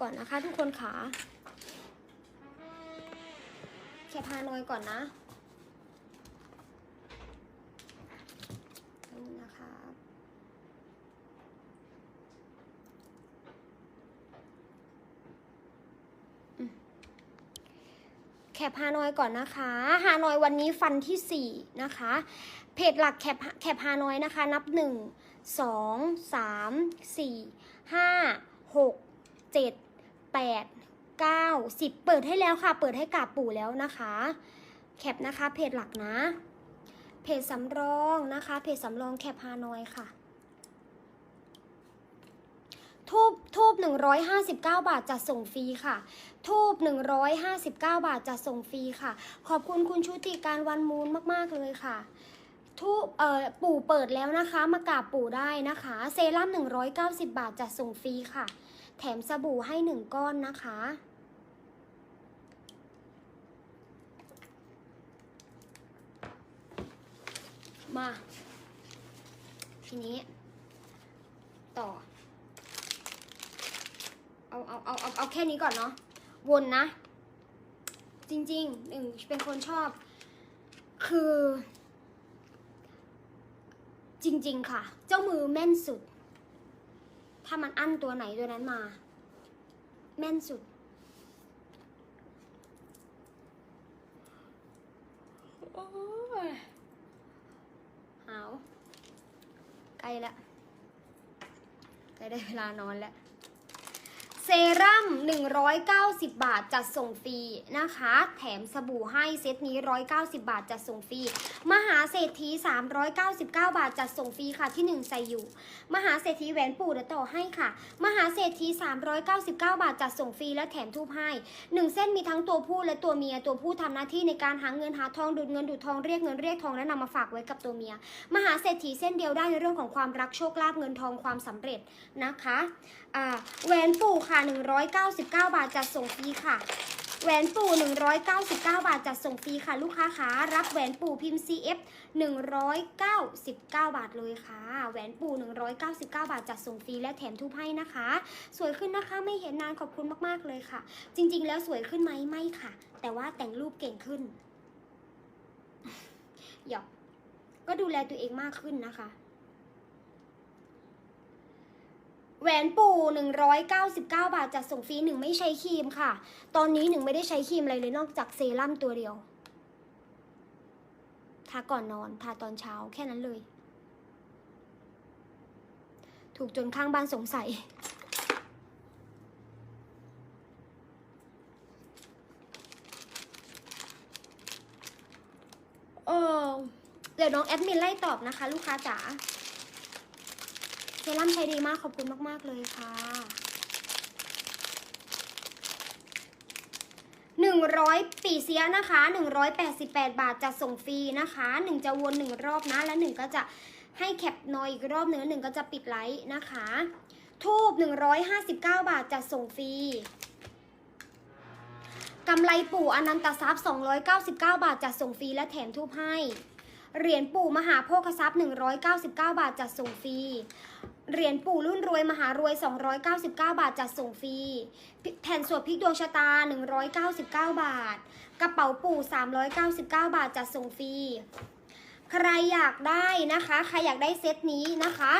ก่อนนะคะ ทุกคนขาแคปฮานอยก่อนนะนี่นะคะแคปฮานอยก่อนนะคะฮานอยวันนี้ฟันที่ 4 นะคะ เพจหลักแคปแคปฮานอยนะคะ นับ 1 2 3 4 5 6 7 8 9 10เปิดให้แล้วค่ะ เปิดให้กาบปู่แล้วนะคะ แคปนะคะเพจหลักนะ เพจสำรองนะคะ เพจสำรองแคปฮานอยค่ะทูบทูบ159 บาทจะส่งฟรีค่ะ ทูบ159 บาทจะส่งฟรีค่ะ ขอบคุณคุณชุติการวันมูลมาก ๆ เลยค่ะ ทูบเอ่อปู่เปิดแล้วนะคะ มากราบปู่ได้นะคะ เซรั่ม190 บาทจะส่งฟรีค่ะ แถมสบู่ให้หนึ่งก้อนนะคะ มา ทีนี้ ต่อ เอาเอาเอาเอาเอาแค่นี้ก่อนเนาะ วนนะ จริงๆหนึ่งเป็นคนชอบ คือ จริง ๆ ค่ะ เจ้ามือแม่นสุด ถ้ามันอั้นตัวไหนตัวนั้นมา แม่นสุด โอ้ยหาวใกล้ละใกล้ได้เวลานอนแล้ว เซรั่ม 190 บาทจัดส่งฟรีนะคะ แถมสบู่ให้เซตนี้ 190 บาทจัดส่งฟรี มหาเศรษฐี 399 บาทจัดส่งฟรีค่ะที่ 1 ใส่อยู่ มหาเศรษฐีแหวนปู่เดี๋ยวต่อให้ค่ะ มหาเศรษฐี 399 บาทจัดส่งฟรีและแถมทูบให้ 1 เส้นมีทั้งตัวผู้และตัวเมีย ตัวผู้ทำหน้าที่ในการหาเงินหาทองดูดเงินดูดทองเรียกเงินเรียกทองและนำมาฝากไว้กับตัวเมีย มหาเศรษฐีเส้นเดียวได้ในเรื่องของความรักโชคลาภเงินทองความสำเร็จนะคะแหวนปู่ค่ะ 199 บาทจัดส่งฟรีค่ะ แหวนปู่ 199 บาทจัดส่งฟรีค่ะ ลูกค้าคะรับแหวนปู่พิมพ์ CF 199 บาทเลยค่ะ แหวนปู่ 199 บาทจัดส่งฟรีและแถมทุบให้นะคะ สวยขึ้นนะคะไม่เห็นนานขอบคุณมากๆเลยค่ะ จริง ๆ แล้วสวยขึ้นไหมไม่ค่ะ แต่ว่าแต่งรูปเก่งขึ้นหยอกก็ดูแลตัวเองมากขึ้นนะคะ แหวนปู่ 199 บาทจัดส่งฟรีหนึ่งไม่ใช้ครีมค่ะ ตอนนี้หนึ่งไม่ได้ใช้ครีมอะไรเลยนอกจากเซรั่มตัวเดียว ทาก่อนนอน ทาตอนเช้าแค่นั้นเลย ถูกจนข้างบ้านสงสัย เออเดี๋ยวน้องแอดมินไล่ตอบนะคะ ลูกค้าจ๋า เซรั่มใช้ดีมากขอบคุณมาก ๆ เลยค่ะ หนึ่งร้อยปีเสียนะคะหนึ่งร้อยแปดสิบแปดบาทจะส่งฟรีนะคะหนึ่งจะวนหนึ่งรอบนะ และหนึ่งก็จะให้แคปนอยอีกรอบหนึ่งหนึ่งก็จะปิดไลฟ์นะคะ ทูบหนึ่งร้อยห้าสิบเก้าบาทจะส่งฟรีกำไรปู่อนันตทรัพย์299 บาทจะส่งฟรีและแถมทูบให้ เหรียญปู่มหาโภคทรัพย์ 199 บาทจัดส่งฟรี เหรียญปู่รุ่นรวยมหารวย 299 บาทจัดส่งฟรี แผ่นสวดพริกดวงชะตา 199 บาท กระเป๋าปู่ 399 บาทจัดส่งฟรีใครอยากได้นะคะ ใครอยากได้เซตนี้นะคะ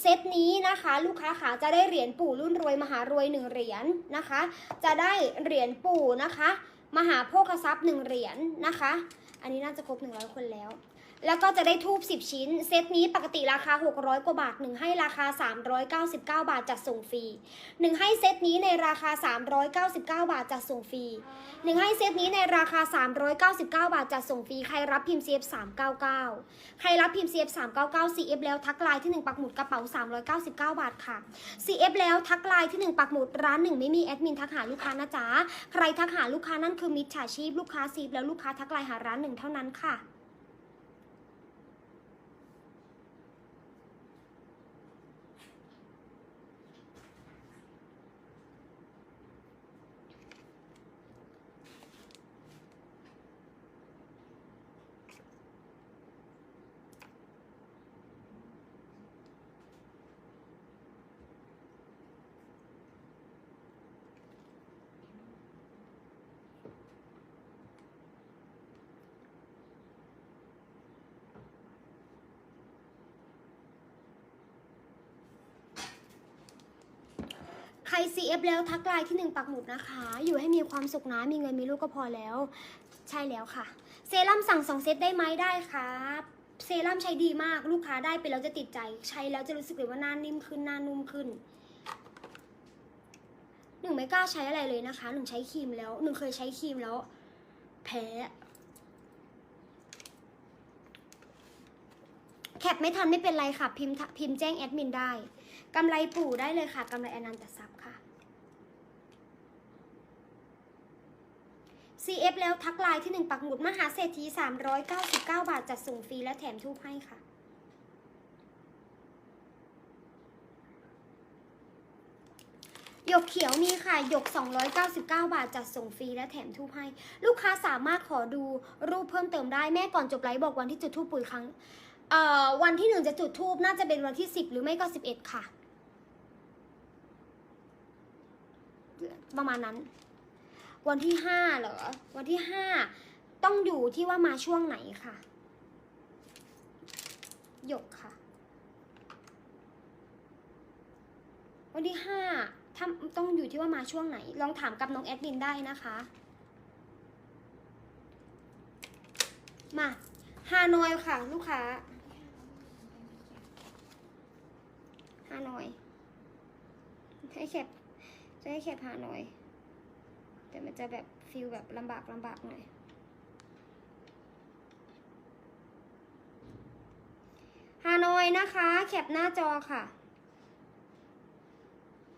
เซตนี้นะคะ ลูกค้าขาจะได้เหรียญปู่รุ่นรวยมหารวยหนึ่งเหรียญนะคะ จะได้เหรียญปู่นะคะ มหาโภคทรัพย์หนึ่งเหรียญนะคะ อันนี้น่าจะครบ100คนแล้ว แล้วก็จะได้ทูบ10 ชิ้น เซตนี้ปกติราคา 600 กว่าบาท 1 ให้ราคา 399 บาทจัดส่งฟรี 1 ให้เซตนี้ในราคา 399 บาทจัดส่งฟรี 1 ให้เซตนี้ในราคา 399 บาทจัดส่งฟรี ใครรับพิมพ์ CF 399 ใครรับพิมพ์ CF 399 CF แล้วทักไลน์ที่ 1 ปักหมุดกระเป๋า 399 บาทค่ะ CF แล้วทักไลน์ที่ 1 ปักหมุดร้าน 1 ไม่มีแอดมินทักหาลูกค้านะจ๊ะ ใครทักหาลูกค้านั่นคือมิจฉาชีพลูกค้า CF แล้วลูกค้าทักไลน์หาร้านหนึ่งเท่านั้นค่ะ CF แล้วทักไลน์ที่หนึ่งปักหมุดนะคะ อยู่ให้มีความสุขนะ มีเงินมีลูกก็พอแล้ว ใช่แล้วค่ะ เซรั่มสั่งสองเซตได้ไหมได้ครับเซรั่มใช้ดีมากลูกค้าได้ไปแล้วจะติดใจ ใช้แล้วจะรู้สึกเลยว่าหน้านิ่มขึ้นหน้านุ่มขึ้นหนึ่งไม่กล้าใช้อะไรเลยนะคะหนึ่งใช้ครีมแล้วหนึ่งเคยใช้ครีมแล้ว แพ้แคปไม่ทันไม่เป็นไรค่ะ พิมพ์พิมพ์แจ้งแอดมินได้กำไรปู่ได้เลยค่ะกำไรอนันตทรัพยค่ะ CF แล้วทักไลน์ที่หนึ่งปักหมุดมหาเศรษฐี 399 บาท จัดส่งฟรีและแถมทูบให้ค่ะ หยกเขียวมีค่ะ หยก 299 บาท จัดส่งฟรีและแถมทูบให้ ลูกค้าสามารถขอดูรูปเพิ่มเติมได้แม่ก่อนจบไลฟ์บอกวันที่จุดทูบปุ๋ยครั้งเอ่อวันที่หนึ่งจะจุดทูบน่าจะเป็นวันที่10หรือไม่ก็11ค่ะ ประมาณนั้น วันที่ห้าเหรอ วันที่ห้าต้องอยู่ที่ว่ามาช่วงไหนค่ะ หยกค่ะ วันที่ห้าถ้าต้องอยู่ที่ว่ามาช่วงไหน ลองถามกับน้องแอดมินได้นะคะ มาฮานอยค่ะ ลูกค้าฮานอยให้แคปจะให้แคปฮานอย แต่มันจะแบบฟิลแบบลำบากลำบากหน่อยฮานอยนะคะ แคปหน้าจอค่ะ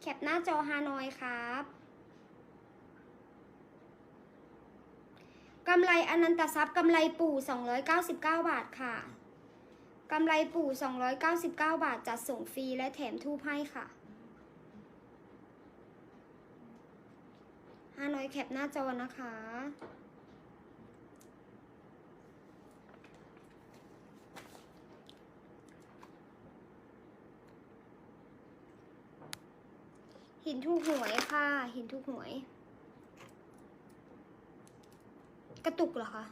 แคปหน้าจอฮานอยครับกำไรอนันตทรัพย์กำไรปู่ 299 บาทค่ะกำไรปู่ 299 บาทจัดส่งฟรีและแถมทูบให้ค่ะ ฮานอยแคปหน้าจอนะคะ หินถูกหวยค่ะ หินถูกหวย กระตุกเหรอคะ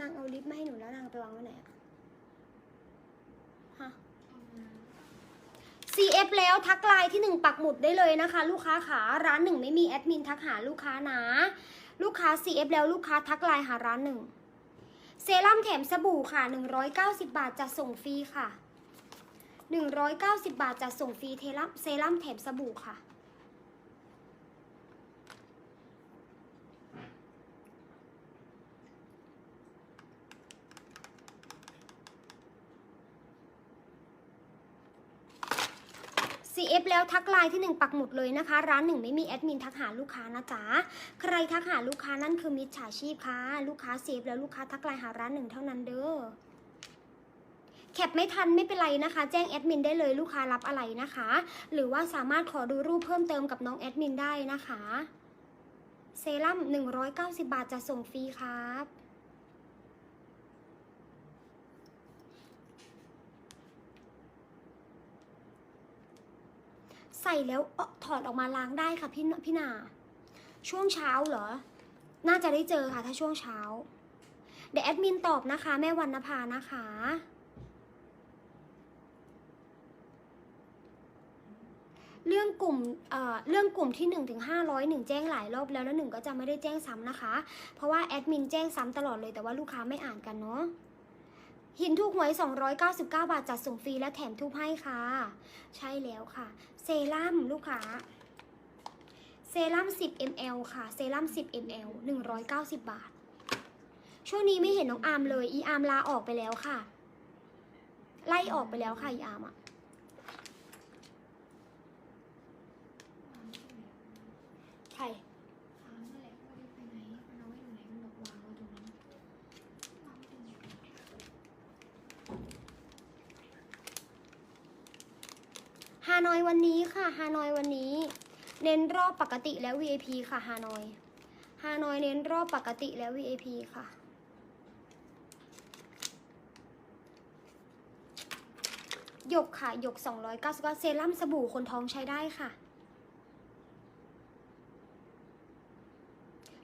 นางเอาลิปมาให้หนูแล้วนางไปวางไว้ไหนอะ CF แล้วทักไลน์ที่หนึ่งปักหมุดได้เลยนะคะ ลูกค้าขาร้านหนึ่งไม่มีแอดมินทักหาลูกค้านะ ลูกค้า CF แล้วลูกค้าทักไลน์หาร้านหนึ่งเซรั่มแถมสบู่ค่ะ 190 บาทจะส่งฟรีค่ะ 190 บาทจะส่งฟรีเทรัมเซรั่มแถมสบู่ค่ะ F แล้วทักไลน์ที่หนึ่งปักหมุดเลยนะคะ ร้านหนึ่งไม่มีแอดมินทักหาลูกค้านะจ๊ะใครทักหาลูกค้านั่นคือมิจฉาชีพค่ะ ลูกค้า CF แล้วลูกค้าทักไลน์หาร้านหนึ่งเท่านั้นเด้อแคปไม่ทันไม่เป็นไรนะคะ แจ้งแอดมินได้เลยลูกค้ารับอะไรนะคะ หรือว่าสามารถขอดูรูปเพิ่มเติมกับน้องแอดมินได้นะคะ เซรั่ม190 บาทจะส่งฟรีครับ ใส่แล้วเออถอดออกมาล้างได้ค่ะพี่พี่นา ช่วงเช้าเหรอ น่าจะได้เจอค่ะถ้าช่วงเช้า เดี๋ยวแอดมินตอบนะคะ แม่วันนภานะคะ เรื่องกลุ่มเอ่อเรื่องกลุ่มที่1นถึงห้าร้อยหนึ่งแจ้งหลายรอบแล้วแล้วหนึ่งก็จะไม่ได้แจ้งซ้ำนะคะ เพราะว่าแอดมินแจ้งซ้ำตลอดเลยแต่ว่าลูกค้าไม่อ่านกันเนาะ หินถูกหวย 299 บาทจัดส่งฟรีและแถมทูบให้ค่ะ ใช่แล้วค่ะ เซรั่มลูกค้า เซรั่ม 10 ml ค่ะ เซรั่ม 10 ml 190 บาท ช่วงนี้ไม่เห็นน้องอาร์มเลย อีอาร์มลาออกไปแล้วค่ะ ไล่ออกไปแล้วค่ะ อีอาร์มอะใคร ถามนั่นแหละว่าได้ไปไหนมันเอาไว้อยู่ไหนมันบอกวางไว้ตรงนั้นวางไว้ตรงนี้ ฮานอยวันนี้ค่ะฮานอยวันนี้ เน้นรอบปกติแล้ว VIP ค่ะฮานอยฮานอยเน้นรอบปกติแล้ว VIP ค่ะหยกค่ะหยก299เซรั่มสบู่คนท้องใช้ได้ค่ะ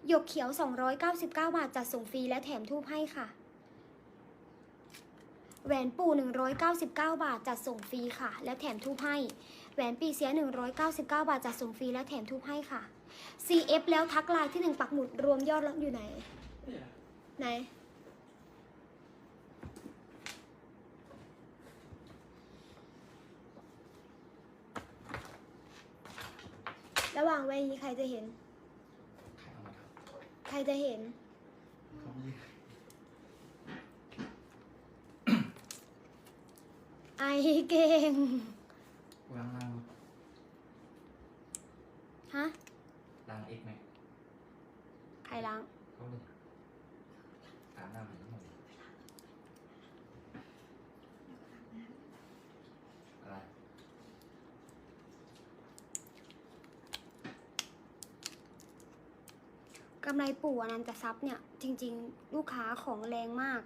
หยกเขียว 299 บาทจัดส่งฟรีและแถมทูบให้ค่ะ แหวนปู่ 199 บาทจัดส่งฟรีค่ะ และแถมทูบให้ แหวนปีเสีย 199 บาทจัดส่งฟรีและแถมทูบให้ค่ะ CF แล้วทักไลน์ที่หนึ่งปักหมุดรวมยอดแล้วอยู่ไหน ไหน ระหว่างไว้นี้ใครจะเห็น ใครเอามาทใครจะเห็นำเขา ไม่ได้ไอเก่งวางรางฮะรางเอกไหมใครล้าง เขาเลยตามหน้าเหมือนหมดอะไรกำไรปู่อนันตทรัพย์เนี่ย จริง ๆ ลูกค้าของแรงมาก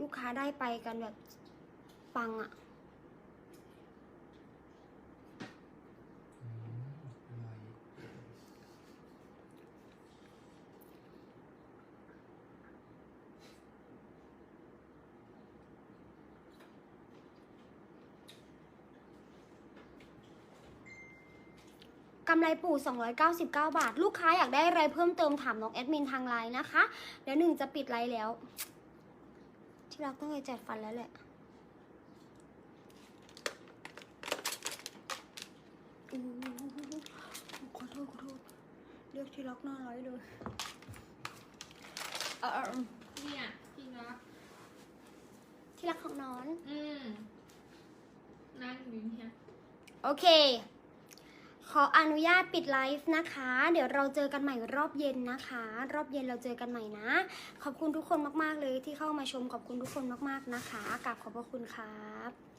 ลูกค้าได้ไปกันแบบ ปังอะอืมอร่อยกำไรปู่ 299 บาท ลูกค้าอยากได้อะไรเพิ่มเติมถามน้องแอดมินทางไลน์นะคะ เดี๋ยวหนึ่งจะปิดไลน์แล้ว ที่รักต้องไปจัดฟันแล้วแหละ ขอโทษขอโทษเรียกที่รักหน้าร้อยเลยเออเนี่ยพี่รักที่รักของน้องอืมนั่งอยู่เนี่ยโอเค ขออนุญาตปิดไลฟ์นะคะ เดี๋ยวเราเจอกันใหม่รอบเย็นนะคะ รอบเย็นเราเจอกันใหม่นะ ขอบคุณทุกคนมากๆเลยที่เข้ามาชมขอบคุณทุกคนมากๆนะคะกราบขอบพระคุณครับ